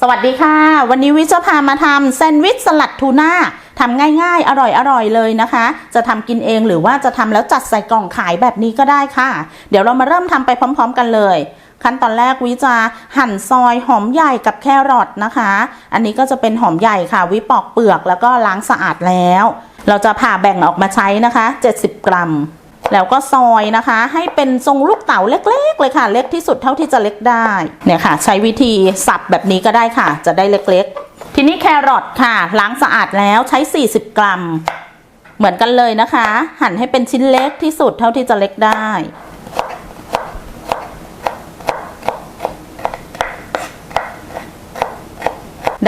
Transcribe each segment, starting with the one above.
สวัสดีค่ะ วันนี้วิจะพามาทำแซนด์วิชสลัดทูน่าทำง่ายๆ อร่อยๆเลยนะคะ จะทำกินเองหรือว่าจะทำแล้วจัดใส่กล่องขายแบบนี้ก็ได้ค่ะ เดี๋ยวเรามาเริ่มทำไปพร้อม ๆ กันเลย ขั้นตอนแรกวิจะหั่นซอยหอมใหญ่กับแครอทนะคะ อันนี้ก็จะเป็นหอมใหญ่ค่ะ วิปอกเปลือกแล้วก็ล้างสะอาดแล้ว เราจะผ่าแบ่งออกมาใช้นะคะ 70 กรัม แล้วก็ซอยนะคะ ให้เป็นทรงลูกเต๋าเล็ก ๆ เลยค่ะ เล็กที่สุดเท่าที่จะเล็กได้ เนี่ยค่ะ ใช้วิธีสับแบบนี้ก็ได้ค่ะ จะได้เล็กๆ ทีนี้แครอทค่ะ ล้างสะอาดแล้วใช้ 40 กรัม เหมือนกันเลยนะคะ หั่นให้เป็นชิ้นเล็กที่สุดเท่าที่จะเล็กได้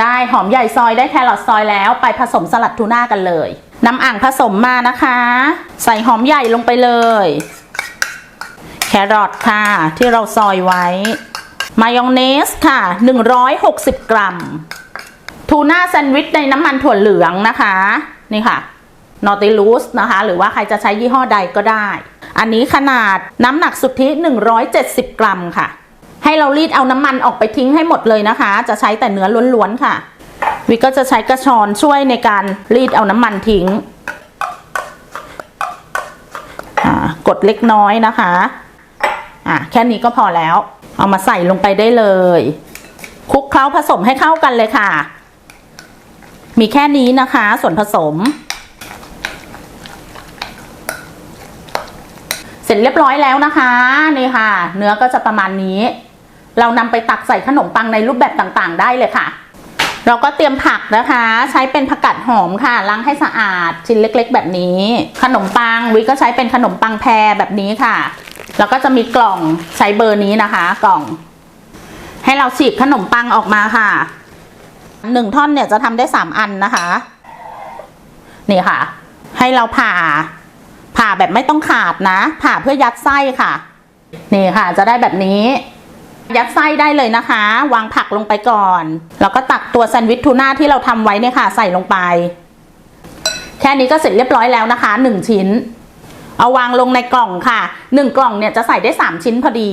ได้หอมใหญ่ซอยได้แครอทซอยแล้วไปผสมสลัดทูน่ากันเลย นำอ่างผสมมานะคะ ใส่หอมใหญ่ลงไปเลย แครอทค่ะ ที่เราซอยไว้ มายองเนสค่ะ 160 กรัม ทูน่าแซนด์วิชในน้ำมันถั่วเหลืองนะคะ นี่ค่ะนอติลูสนะคะ หรือว่าใครจะใช้ยี่ห้อใดก็ได้ อันนี้ขนาดน้ำหนักสุทธิ 170 กรัมค่ะ ให้เรารีดเอาน้ำมันออกไปทิ้งให้หมดเลยนะคะ จะใช้แต่เนื้อล้วนๆค่ะ วิก็จะใช้กระชอนช่วยในการรีดเอาน้ำมันทิ้ง กดเล็กน้อยนะคะอะแค่นี้ก็พอแล้ว เอามาใส่ลงไปได้เลย คลุกเคล้าผสมให้เข้ากันเลยค่ะ มีแค่นี้นะคะ ส่วนผสม เสร็จเรียบร้อยแล้วนะคะนี่ค่ะ เนื้อก็จะประมาณนี้ เรานำไปตักใส่ขนมปังในรูปแบบต่างๆ ได้เลยค่ะ เราก็เตรียมผักนะคะ ใช้เป็นผักกาดหอมค่ะ ล้างให้สะอาดชิ้นเล็ก ๆ แบบนี้ ขนมปังวิก็ใช้เป็นขนมปังแพรแบบนี้ค่ะ แล้วก็จะมีกล่องใช้เบอร์นี้นะคะ กล่อง ให้เราฉีกขนมปังออกมาค่ะหนึ่งท่อนเนี่ยจะทำได้สามอันนะคะ นี่ค่ะ ให้เราผ่า ผ่าแบบไม่ต้องขาดนะ ผ่าเพื่อยัดไส้ค่ะ นี่ค่ะ จะได้แบบนี้ ยัดไส้ได้เลยนะคะ วางผักลงไปก่อน แล้วก็ตักตัวแซนด์วิชทูน่าที่เราทำไว้เนี่ยค่ะ ใส่ลงไป แค่นี้ก็เสร็จเรียบร้อยแล้วนะคะหนึ่งชิ้น เอาวางลงในกล่องค่ะหนึ่งกล่องเนี่ยจะใส่ได้สามชิ้นพอดี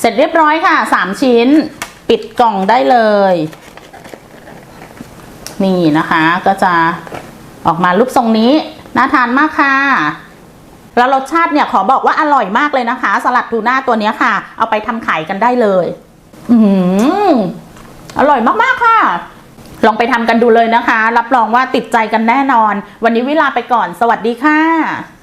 เสร็จเรียบร้อยค่ะสามชิ้น ปิดกล่องได้เลย นี่นะคะก็จะออกมารูปทรงนี้น่าทานมากค่ะ แล้วรสชาติเนี่ยขอบอกว่าอร่อยมากเลยนะคะ สลัดทูน่าตัวนี้ค่ะ เอาไปทำขายกันได้เลย อืมอร่อยมากๆค่ะ ลองไปทำกันดูเลยนะคะ รับรองว่าติดใจกันแน่นอน วันนี้เวลาไปก่อน สวัสดีค่ะ